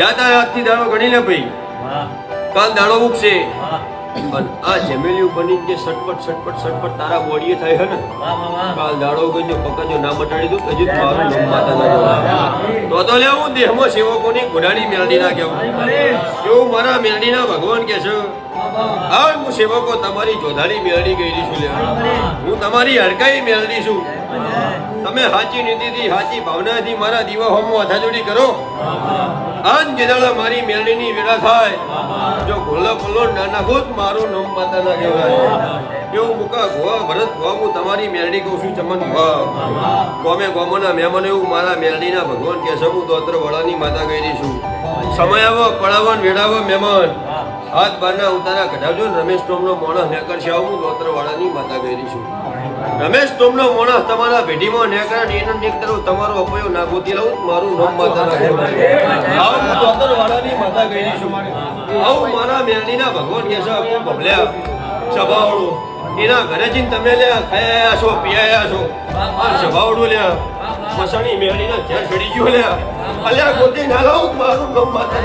દાદા આજથી દાડો ગણી લે ભાઈ. કાલ દાડો ઉગશે પણ આ જમેલી બની જે સટપટ સટપટ સટપટ તારા બોડીએ થાય હે ને કાલ દાડો ગયો પકડજો ના મટાડી દઉં હજી મારું નામ માતા. તો તો લે હું દેહમાં સેવકોની ઘોડાની મેલડી ના કેવું એવું મારા મેલડીના ભગવાન કે છે. હા હું સેવકો તમારી જોધારી મેલડી ગયેલી છું લે હું તમારી હડકાઈ મેલડી છું. તમે સાચી નીતિથી સાચી ભાવનાથી મારા દીવા હોમો અથાજોડી કરો. આજ ગેદાળા મારી મેલડીની વેળા થાય. જો ગોલા બોલો નાના ગોત મારું નામ માતા ના એવું મુકા ગોવા, ભરત તમારી મેલડી કહું ચમન ગોવા. ગોમે ગોમોના મહેમાન એવું મારા મેલડીના ભગવાન કે છે માતા ગયેલી છું. સમય આવો પડાવન વેડાવો મહેમાન. હાથ બારના ઉતારા કઢાવજો ને રમેશ ટોમનો મોણસ નેકર છે માતા છું. રમેશ ટોમનો મોણસ તમારા ભેટીમાં નેકરા ને એનો તમારો અપયો ના ગોતી લઉં, મારું નામ માતા ના કહેવાય. આવું હું દોતર વાળાની માતા ગયેલી છું આવું મારા મેરડીના ભગવાન કે છે હું બબલ્યા સભાવડો એના ઘરે જઈને તમે લે, ખાયા છો, પીયા છો. આ સભાવડું લે મસાણી મેરડીના ઘેર ચડી ગયો લે. અલ્યા ગોતી ના લાવું મારું ગમ માતા